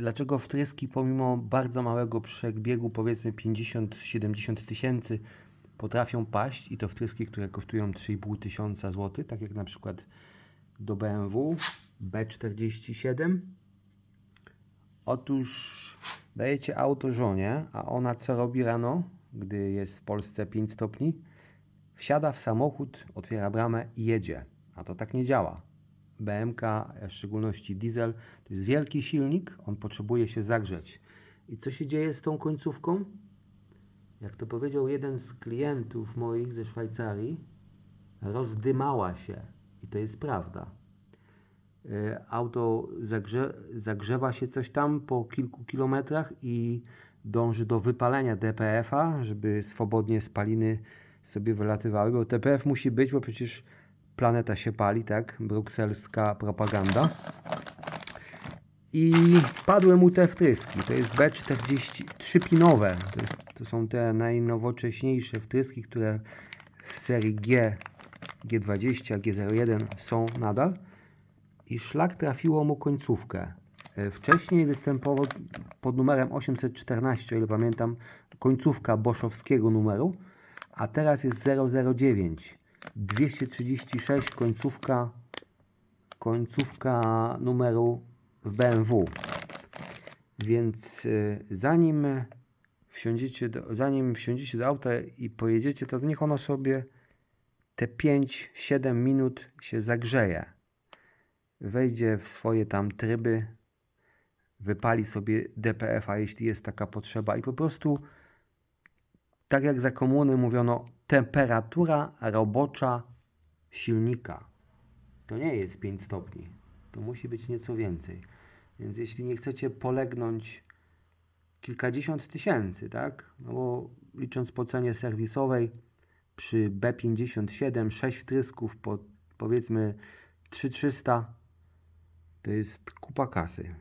dlaczego wtryski pomimo bardzo małego przebiegu, powiedzmy 50-70 tysięcy, potrafią paść i to wtryski, które kosztują 3,5 tysiąca złotych, tak jak na przykład do BMW B47. Otóż dajecie auto żonie, a ona co robi rano, gdy jest w Polsce 5 stopni? Wsiada w samochód, otwiera bramę i jedzie. A to tak nie działa. BMK, w szczególności diesel, to jest wielki silnik, on potrzebuje się zagrzeć. I co się dzieje z tą końcówką? Jak to powiedział jeden z klientów moich ze Szwajcarii, rozdymała się. I to jest prawda. E, Auto zagrze, zagrzewa się coś tam po kilku kilometrach i dąży do wypalenia DPF-a, żeby swobodnie spaliny sobie wylatywały, bo DPF musi być, bo przecież planeta się pali, tak? Brukselska propaganda. I padły mu te wtryski. To jest B43 pinowe. To, jest, to są te najnowocześniejsze wtryski, które w serii G, G20, G01 są nadal. I szlak trafiło mu końcówkę. E, Wcześniej występował pod numerem 814, o ile pamiętam, końcówka boszowskiego numeru, a teraz jest 009. 236 końcówka końcówka numeru w BMW. Więc y, zanim wsiądziecie do, zanim wsiądziecie do auta i pojedziecie, to niech ono sobie te 5-7 minut się zagrzeje. Wejdzie w swoje tam tryby, wypali sobie DPF-a, jeśli jest taka potrzeba i po prostu tak jak za komuny mówiono, temperatura robocza silnika. To nie jest 5 stopni. To musi być nieco więcej. Więc jeśli nie chcecie polegnąć kilkadziesiąt tysięcy, tak? No bo licząc po cenie serwisowej przy B57 6 wtrysków po powiedzmy 3300 to jest kupa kasy.